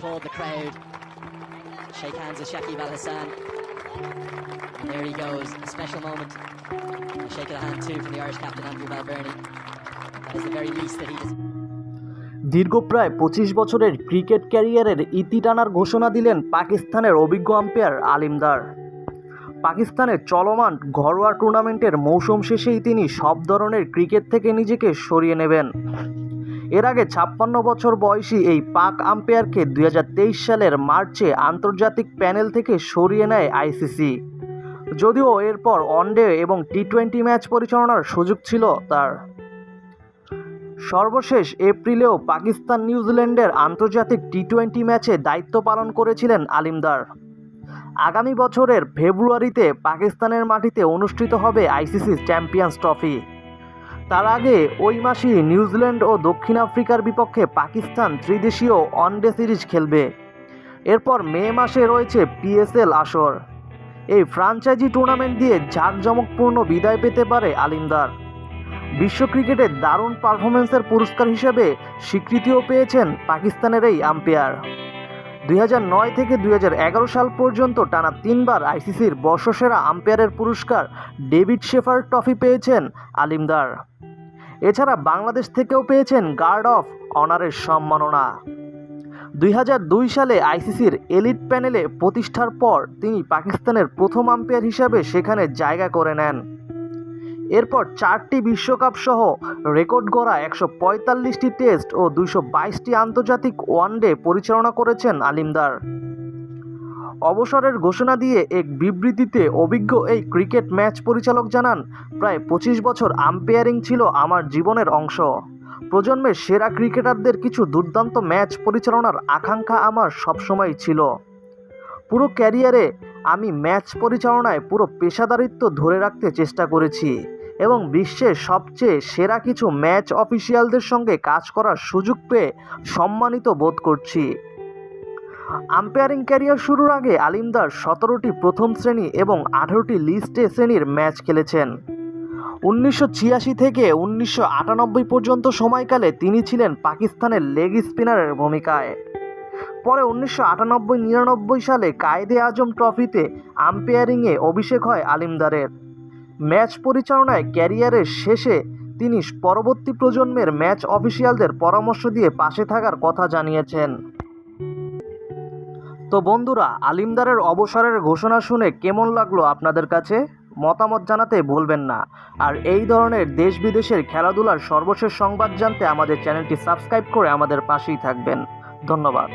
Applaud the crowd. Shake hands with Shakib Al Hassan. There he goes. A special moment. A shake of the hand too from the Irish captain Andrew Valverde. That is the very least that he does. দীর্ঘ প্রায় পঁচিশ বছরের cricket ক্যারিয়ারের ইতি টানার ঘোষণা দিলেন পাকিস্তানের অভিজ্ঞ আম্পায়ার আলিমদার পাকিস্তানের চলমান ঘরোয়া টুর্নামেন্টের মৌসুম শেষেই তিনি সব ধরনের ক্রিকেট থেকে নিজেকে সরিয়ে নেবেন। এর আগে ছাপ্পান্ন বছর বয়সী এই পাক আম্পায়ারকে দু হাজার তেইশ সালের মার্চে আন্তর্জাতিক প্যানেল থেকে সরিয়ে নেয় আইসিসি। যদিও এরপর ওয়ানডে এবং টি টোয়েন্টি ম্যাচ পরিচালনার সুযোগ ছিল তার। সর্বশেষ এপ্রিলেও পাকিস্তান নিউজিল্যান্ডের আন্তর্জাতিক টি টোয়েন্টি ম্যাচে দায়িত্ব পালন করেছিলেন আলিমদার। আগামী বছরের ফেব্রুয়ারিতে পাকিস্তানের মাটিতে অনুষ্ঠিত হবে আইসিসি চ্যাম্পিয়ন্স ট্রফি। তার আগে ওই মাসেই নিউজিল্যান্ড ও দক্ষিণ আফ্রিকার বিপক্ষে পাকিস্তান ত্রিদেশীয় ওয়ানডে সিরিজ খেলবে। এরপর মে মাসে রয়েছে পিএসএল আসর। এই ফ্রাঞ্চাইজি টুর্নামেন্ট দিয়ে জাঁকজমকপূর্ণ বিদায় পেতে পারে আলিমদার। বিশ্ব ক্রিকেটে দারুণ পারফরমেন্সের পুরস্কার হিসেবে স্বীকৃতিও পেয়েছেন পাকিস্তানের এই আম্পায়ার। দুই নয় থেকে দুই হাজার এগারো সাল পর্যন্ত টানা তিনবার আইসিসির বর্ষসেরা আম্পায়ারের পুরস্কার ডেভিড শেফার ট্রফি পেয়েছেন আলিমদার। এছাড়া বাংলাদেশ থেকেও পেয়েছেন গার্ড অফ অনারের সম্মাননা। দুই হাজার দুই সালে আইসিসির এলিট প্যানেলে প্রতিষ্ঠার পর তিনি পাকিস্তানের প্রথম আম্পায়ার হিসাবে সেখানে জায়গা করে নেন। এরপর চারটি বিশ্বকাপ সহ রেকর্ড গড়া একশো পঁয়তাল্লিশটি টেস্ট ও দুইশো বাইশটি আন্তর্জাতিক ওয়ানডে পরিচালনা করেছেন আলিমদার। অবসরের ঘোষণা দিয়ে এক বিবৃতিতে অভিজ্ঞ এই ক্রিকেট ম্যাচ পরিচালক জানান, প্রায় পঁচিশ বছর আম্পায়ারিং ছিল আমার জীবনের অংশ। প্রজন্মের সেরা ক্রিকেটারদের কিছু দুর্দান্ত ম্যাচ পরিচালনার আকাঙ্ক্ষা আমার সবসময় ছিল। পুরো ক্যারিয়ারে আমি ম্যাচ পরিচালনায় পুরো পেশাদারিত্ব ধরে রাখতে চেষ্টা করেছি। এবং বিশ্বের সবচেয়ে সেরা কিছু ম্যাচ অফিসিয়ালদের সঙ্গে কাজ করার সুযোগ পেয়ে সম্মানিত বোধ করছি। আম্পায়ারিং ক্যারিয়ার শুরুর আগে আলিমদার সতেরোটি প্রথম শ্রেণি এবং আঠারোটি লিস্টে শ্রেণির ম্যাচ খেলেছেন। উনিশশো ছিয়াশি থেকে উনিশশো আটানব্বই পর্যন্ত সময়কালে তিনি ছিলেন পাকিস্তানের লেগ স্পিনারের ভূমিকায়। পরে উনিশশো আটানব্বই নিরানব্বই সালে কায়েদে আজম ট্রফিতে আম্পায়ারিংয়ে অভিষেক হয় আলিমদারের। ম্যাচ পরিচালনায় ক্যারিয়ারের শেষে তিনি পরবর্তী প্রজন্মের ম্যাচ অফিসিয়ালদের পরামর্শ দিয়ে পাশে থাকার কথা জানিয়েছেন। তো বন্ধুরা, আলিমদারের অবসরের ঘোষণা শুনে কেমন লাগল আপনাদের কাছে? মতামত জানাতে ভুলবেন না। আর এই ধরনের দেশ বিদেশের খেলাধুলার সর্বশেষ সংবাদ জানতে আমাদের চ্যানেলটি সাবস্ক্রাইব করে আমাদের পাশেই থাকবেন। ধন্যবাদ।